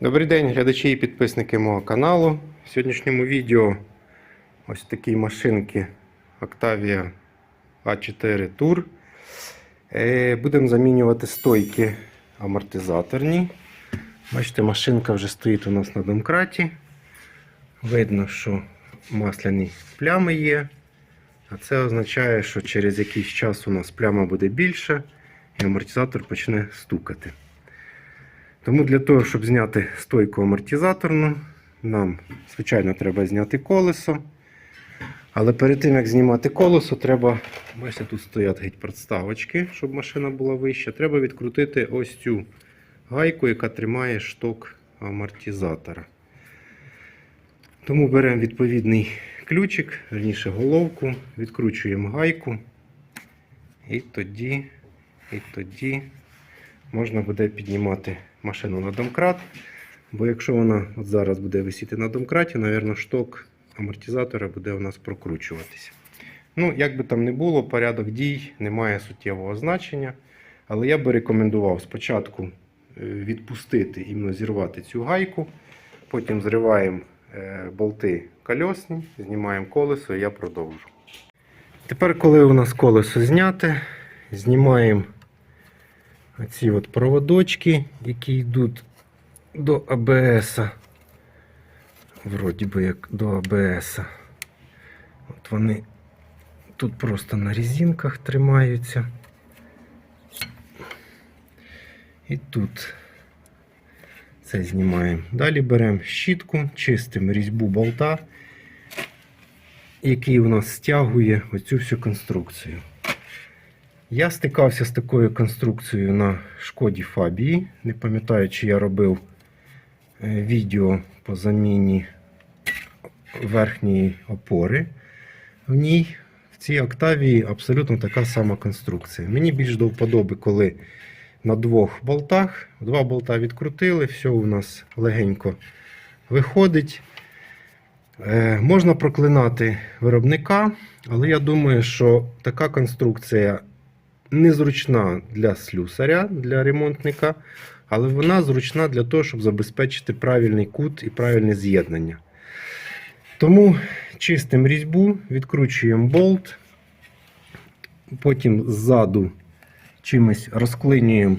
Добрий день, глядачі і підписники мого каналу. В сьогоднішньому відео ось такі машинки Octavia A4 Tour. Е, Будемо замінювати стойки амортизаторні. Бачите, машинка вже стоїть у нас на домкраті. Видно, що масляні плями є. А це означає, що через якийсь час у нас пляма буде більша і амортизатор почне стукати. Тому для того, щоб зняти стойку амортизаторну, нам, звичайно, треба зняти колесо. Але перед тим, як знімати колесо, треба, бачите, тут стоять геть підставочки, щоб машина була вища. Треба відкрутити ось цю гайку, яка тримає шток амортизатора. Тому беремо відповідний ключик, верніше головку, відкручуємо гайку. І тоді, і тоді можна буде піднімати машину на домкрат. Бо якщо вона от зараз буде висіти на домкраті, напевно, шток амортизатора буде у нас прокручуватися. Ну, як би там не було, порядок дій не має суттєвого значення. Але я би рекомендував спочатку е, відпустити іменно зірвати цю гайку, потім зриваємо е, болти кольосні, знімаємо колесо і я продовжу. Тепер, коли у нас колесо зняте, знімаємо оці от проводочки, які йдуть до АБС. Вроді би як до АБС. От вони тут просто на резинках тримаються. І тут це знімаємо. Далі беремо щітку, чистимо різьбу болта, який у нас стягує оцю всю конструкцію. Я стикався з такою конструкцією на шкоді Фабії. Не пам'ятаю, чи я робив е, відео по заміні верхньої опори. В ній, в цій Октавії, абсолютно така сама конструкція. Мені більш до вподоби, коли на двох болтах, два болта відкрутили, все у нас легенько виходить. Е, можна проклинати виробника, але я думаю, що така конструкція незручна для слюсаря, для ремонтника, але вона зручна для того, щоб забезпечити правильний кут і правильне з'єднання. Тому чистимо різьбу, відкручуємо болт, потім ззаду чимось розклинюємо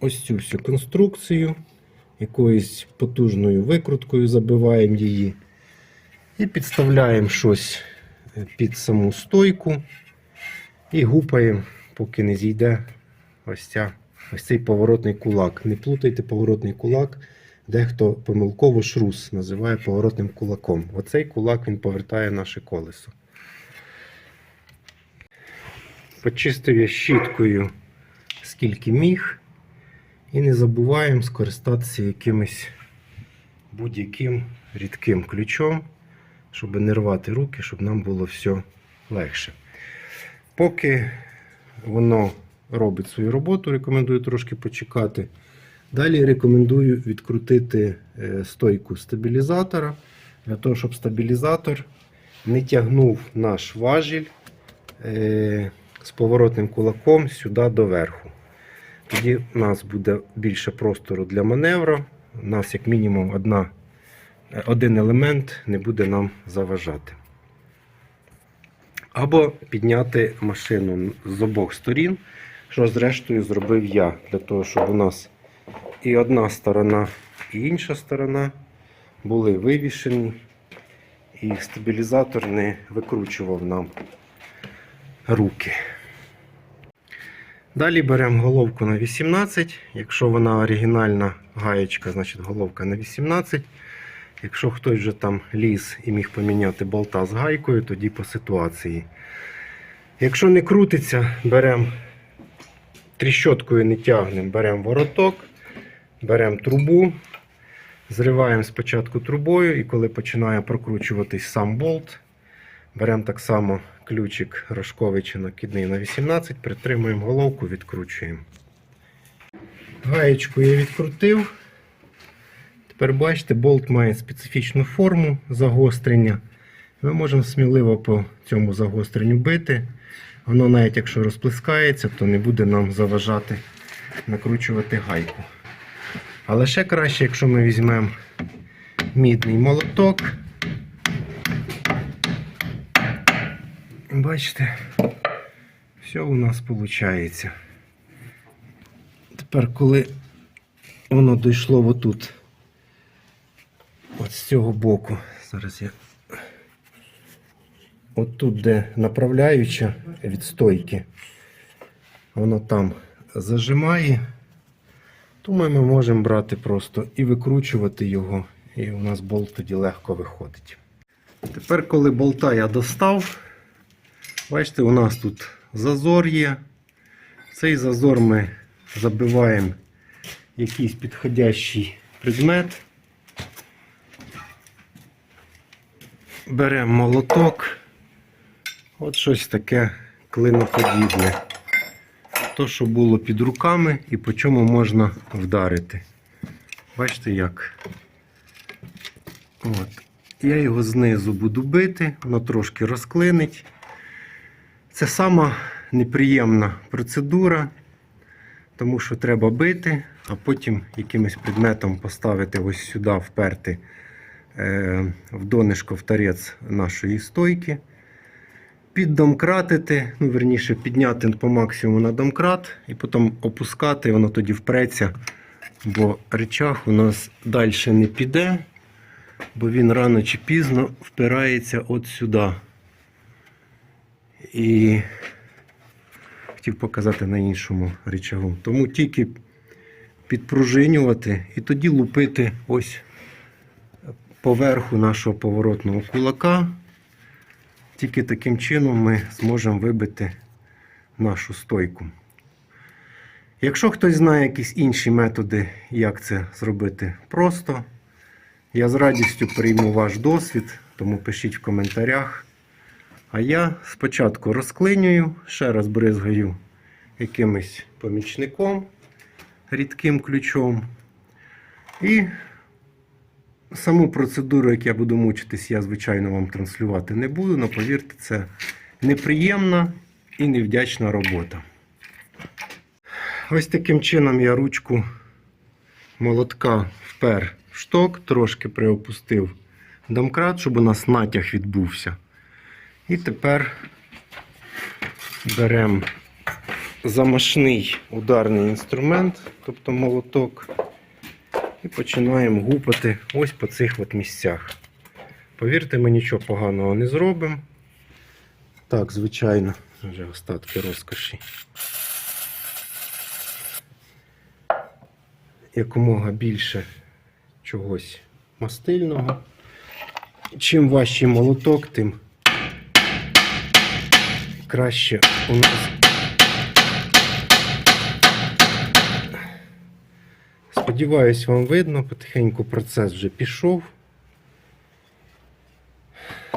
ось цю всю конструкцію, якоюсь потужною викруткою забиваємо її і підставляємо щось під саму стойку і гупаємо, поки не зійде ось, ця, ось цей поворотний кулак. Не плутайте поворотний кулак. Дехто помилково шрус називає поворотним кулаком. Оцей кулак він повертає наше колесо. Почистив я щіткою скільки міг. І не забуваємо скористатися якимось будь-яким рідким ключом, щоб не рвати руки, щоб нам було все легше. Поки воно робить свою роботу, рекомендую трошки почекати. Далі рекомендую відкрутити е, стойку стабілізатора, для того, щоб стабілізатор не тягнув наш важіль е, з поворотним кулаком сюди доверху. Тоді у нас буде більше простору для маневру. У нас, як мінімум, одна, один елемент не буде нам заважати. Або підняти машину з обох сторін, що зрештою зробив я, для того, щоб у нас і одна сторона, і інша сторона були вивішені, і стабілізатор не викручував нам руки. Далі беремо головку на 18. Якщо вона оригінальна гаєчка, значить головка на 18. Якщо хтось вже там ліз і міг поміняти болта з гайкою, тоді по ситуації. Якщо не крутиться, беремо тріщоткою не тягнемо, беремо вороток, беремо трубу, зриваємо спочатку трубою, і коли починає прокручуватись сам болт, беремо так само ключик рожковий чи накидний на 18, притримуємо головку, відкручуємо. Гаєчку я відкрутив. Тепер бачите, болт має специфічну форму загострення. Ми можемо сміливо по цьому загостренню бити. Воно навіть якщо розплескається, то не буде нам заважати накручувати гайку. Але ще краще, якщо ми візьмемо мідний молоток. Бачите, все у нас виходить. Тепер, коли воно дійшло отут, от з цього боку, зараз я. От тут, де направляюча від стойки, воно там зажимає, то ми можемо брати просто і викручувати його, і у нас болт тоді легко виходить. Тепер, коли болта я достав, бачите, у нас тут зазор є. Цей зазор ми забиваємо якийсь підходящий предмет. Беремо молоток. От щось таке клиноподібне. То, що було під руками і по чому можна вдарити. Бачите як? От. Я його знизу буду бити, воно трошки розклинить. Це сама неприємна процедура, тому що треба бити, а потім якимось предметом поставити ось сюди, вперти в донишко в тарець нашої стойки. Піддомкратити, ну, верніше, підняти по максимуму на домкрат і потім опускати, воно тоді впреться, бо речах у нас далі не піде, бо він рано чи пізно впирається от сюди. І хотів показати на іншому речагу. Тому тільки підпружинювати і тоді лупити ось поверху нашого поворотного кулака. Тільки таким чином ми зможемо вибити нашу стойку. Якщо хтось знає якісь інші методи, як це зробити просто, я з радістю прийму ваш досвід, тому пишіть в коментарях. А я спочатку розклинюю, ще раз бризгаю якимось помічником, рідким ключом. І саму процедуру, як я буду мучитись, я, звичайно, вам транслювати не буду, але повірте, це неприємна і невдячна робота. Ось таким чином я ручку молотка впер в шток, трошки приопустив домкрат, щоб у нас натяг відбувся. І тепер беремо замашний ударний інструмент, тобто молоток, і починаємо гупати ось по цих от місцях. Повірте, ми нічого поганого не зробимо. Так, звичайно, вже остатки розкоші. Якомога більше чогось мастильного. Чим важчий молоток, тим краще у нас. Сподіваюсь, вам видно, потихеньку процес вже пішов.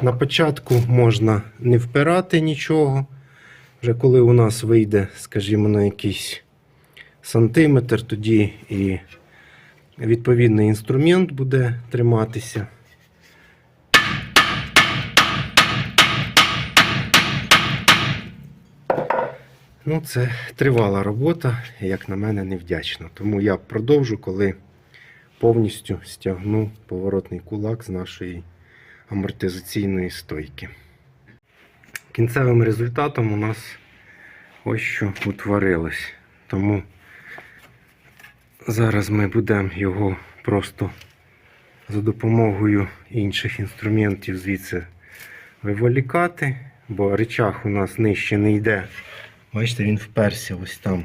На початку можна не впирати нічого. Вже коли у нас вийде, скажімо, на якийсь сантиметр, тоді і відповідний інструмент буде триматися. Ну, це тривала робота, як на мене, невдячна. Тому я продовжу, коли повністю стягну поворотний кулак з нашої амортизаційної стойки. Кінцевим результатом у нас ось що утворилось. Тому зараз ми будемо його просто за допомогою інших інструментів звідси виволікати, бо речах у нас нижче не йде. Бачите, він вперся ось там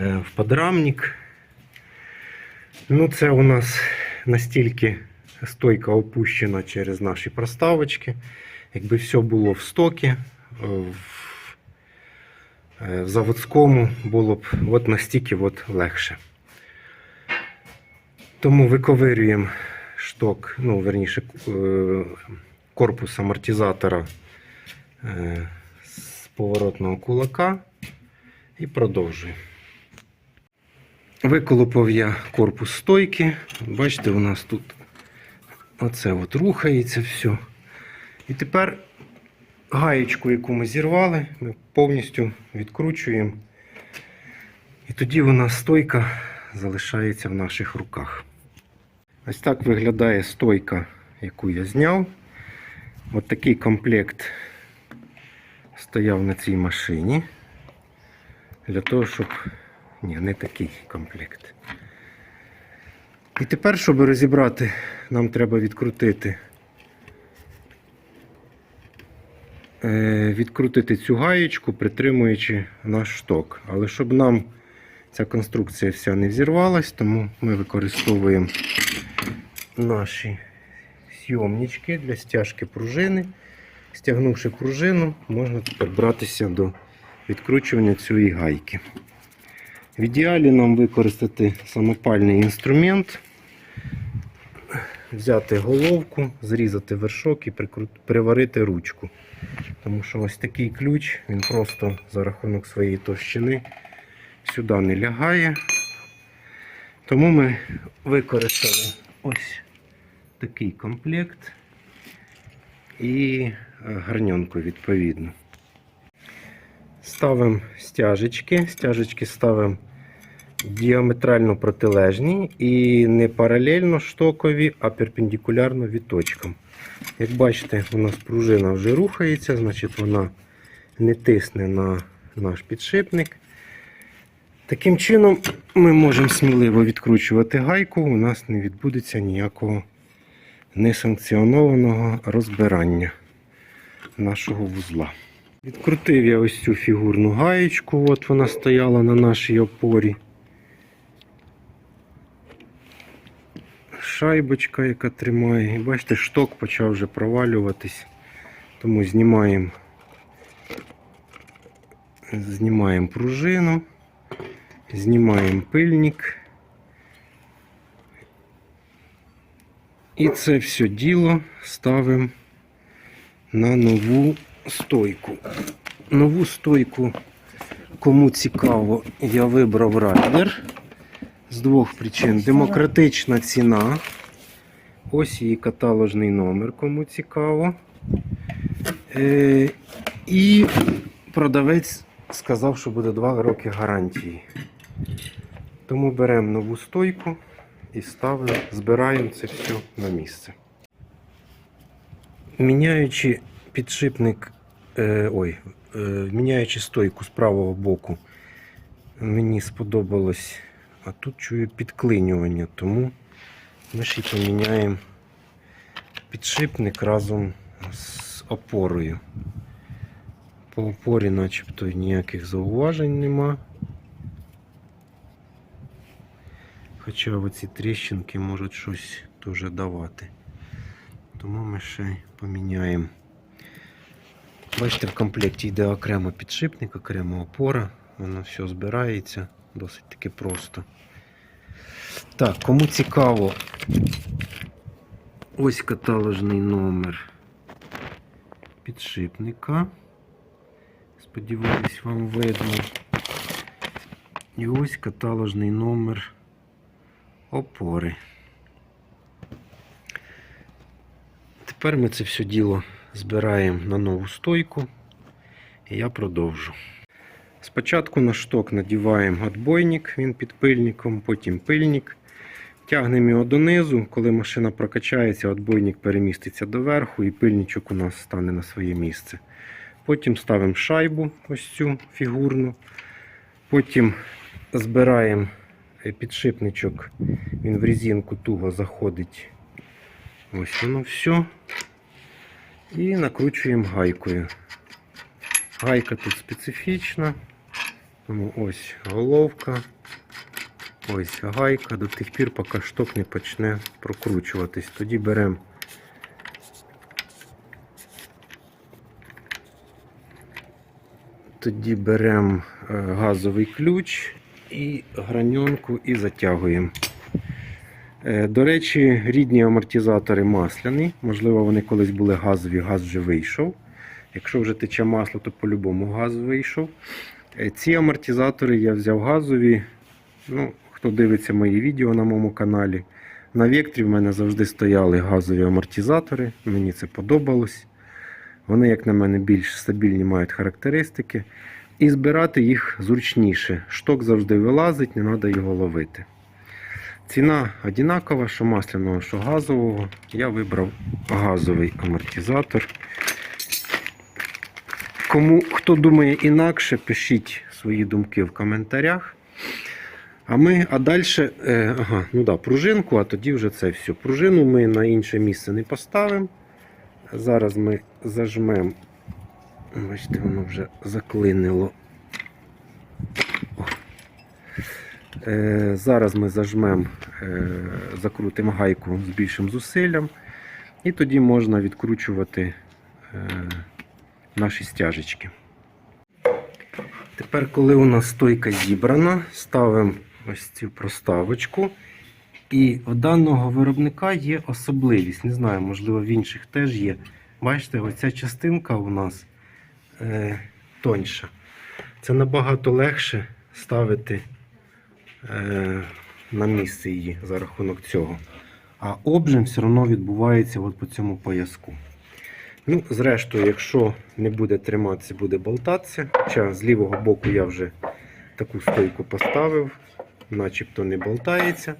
е, в подрамник. Ну, це у нас настільки стойка опущена через наші проставочки. Якби все було в стокі, е, в, е, в заводському було б от настільки от легше. Тому виковирюємо шток, ну, верніше, корпус амортизатора поворотного кулака і продовжую. Виколупав я корпус стойки. Бачите, у нас тут оце от рухається все. І тепер гаєчку, яку ми зірвали, ми повністю відкручуємо. І тоді нас стойка залишається в наших руках. Ось так виглядає стойка, яку я зняв. От такий комплект стояв на цій машині. Для того, щоб. Ні, не такий комплект. І тепер, щоб розібрати, нам треба відкрутити. е, Відкрутити цю гаєчку, притримуючи наш шток. Але щоб нам ця конструкція вся не взірвалась, тому ми використовуємо наші сйомнички для стяжки пружини. Стягнувши пружину, можна тепер братися до відкручування цієї гайки. В ідеалі нам використати самопальний інструмент, взяти головку, зрізати вершок і приварити ручку. Тому що ось такий ключ, він просто за рахунок своєї товщини сюди не лягає. Тому ми використали ось такий комплект і гарньонку відповідно. Ставимо стяжечки. Стяжечки ставимо діаметрально протилежні і не паралельно штокові, а перпендикулярно віточкам. Як бачите, у нас пружина вже рухається, значить вона не тисне на наш підшипник. Таким чином ми можемо сміливо відкручувати гайку, у нас не відбудеться ніякого несанкціонованого розбирання нашого вузла. Відкрутив я ось цю фігурну гаєчку, от вона стояла на нашій опорі. Шайбочка, яка тримає. І бачите, шток почав вже провалюватись. Тому знімаємо, знімаємо пружину, знімаємо пильник. І це все діло ставимо на нову стойку. Нову стойку, кому цікаво, я вибрав райдер з двох причин. Демократична ціна. Ось її каталожний номер, кому цікаво. Е, і продавець сказав, що буде 2 роки гарантії. Тому беремо нову стойку і ставимо, збираємо це все на місце. Міняючи підшипник, е, ой, е, міняючи стойку з правого боку, мені сподобалось, а тут чую підклинювання, тому ми ще поміняємо підшипник разом з опорою. По опорі начебто ніяких зауважень нема. Хоча оці тріщинки можуть щось дуже давати. Тому ми ще поміняємо. Бачите, в комплекті йде окремо підшипник, окремо опора. Воно все збирається досить таки просто. Так, кому цікаво, ось каталожний номер підшипника. Сподіваюсь, вам видно. І ось каталожний номер опори. Тепер ми це все діло збираємо на нову стойку і я продовжу. Спочатку на шток надіваємо отбойник, він під пильником, потім пильник. Тягнемо його донизу, коли машина прокачається, отбойник переміститься доверху і пильничок у нас стане на своє місце. Потім ставимо шайбу, ось цю фігурну. Потім збираємо е, підшипничок, він в резинку туго заходить. Ось воно все. І накручуємо гайкою. Гайка тут специфічна. Тому ось головка. Ось гайка до тих пір, поки шток не почне прокручуватись. Тоді беремо тоді беремо е, газовий ключ і граньонку і затягуємо. Е, До речі, рідні амортизатори масляні. Можливо, вони колись були газові, газ вже вийшов. Якщо вже тече масло, то по-любому газ вийшов. Е, Ці амортизатори я взяв газові. Ну, хто дивиться мої відео на моєму каналі. На Вектрі в мене завжди стояли газові амортизатори. Мені це подобалось. Вони, як на мене, більш стабільні мають характеристики. І збирати їх зручніше. Шток завжди вилазить, не треба його ловити. Ціна одинакова, що масляного, що газового. Я вибрав газовий амортизатор. Кому хто думає інакше, пишіть свої думки в коментарях. А ми, а далі, е, ага, ну да, пружинку, а тоді вже це все. Пружину ми на інше місце не поставимо. Зараз ми зажмемо. Бачите, воно вже заклинило. О. Е, зараз ми зажмемо, е, закрутимо гайку з більшим зусиллям, і тоді можна відкручувати е, наші стяжечки. Тепер, коли у нас стойка зібрана, ставимо ось цю проставочку. І в даного виробника є особливість. Не знаю, можливо, в інших теж є. Бачите, оця частинка у нас е, тоньша. Це набагато легше ставити е, на місце її за рахунок цього. А обжим все одно відбувається от по цьому пояску. Ну, зрештою, якщо не буде триматися, буде болтатися. Хоча з лівого боку я вже таку стойку поставив, начебто не болтається.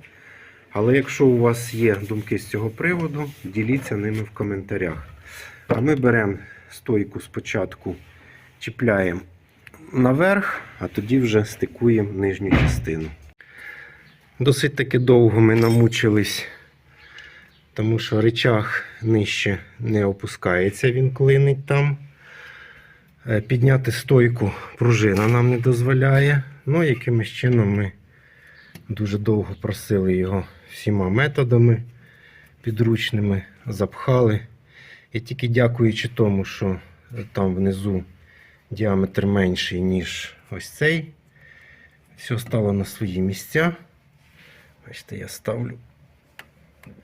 Але якщо у вас є думки з цього приводу, діліться ними в коментарях. А ми беремо стойку спочатку, чіпляємо наверх, а тоді вже стикуємо нижню частину. Досить таки довго ми намучились, тому що речах нижче не опускається, він клинить там. Е, Підняти стойку пружина нам не дозволяє. Ну, якимось чином ми дуже довго просили його всіма методами підручними, запхали. І тільки дякуючи тому, що там внизу діаметр менший, ніж ось цей, все стало на свої місця. Бачите, я ставлю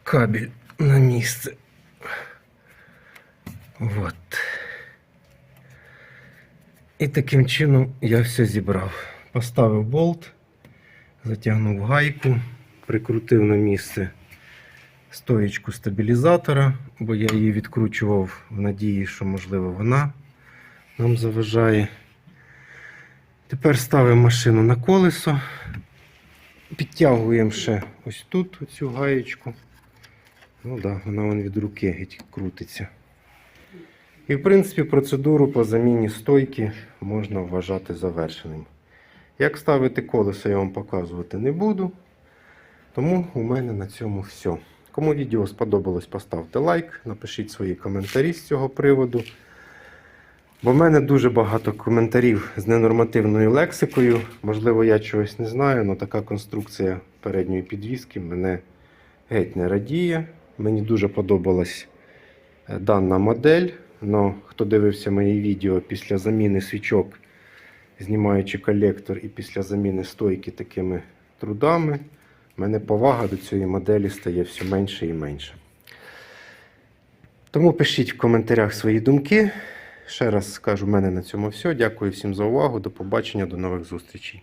кабель на місце. От. І таким чином я все зібрав. Поставив болт, затягнув гайку, прикрутив на місце стоєчку стабілізатора, бо я її відкручував в надії, що, можливо, вона нам заважає. Тепер ставимо машину на колесо, підтягуємо ще ось тут цю гаєчку. Ну так, да, вона вон від руки геть крутиться. І, в принципі, процедуру по заміні стойки можна вважати завершеним. Як ставити колесо, я вам показувати не буду. Тому у мене на цьому все. Кому відео сподобалось, поставте лайк, напишіть свої коментарі з цього приводу. Бо в мене дуже багато коментарів з ненормативною лексикою. Можливо, я чогось не знаю, але така конструкція передньої підвіски мене геть не радіє. Мені дуже подобалась е, дана модель. Но хто дивився мої відео після заміни свічок, знімаючи колектор і після заміни стойки такими трудами, в мене повага до цієї моделі стає все менше і менше. Тому пишіть в коментарях свої думки. Ще раз скажу, в мене на цьому все. Дякую всім за увагу. До побачення, до нових зустрічей.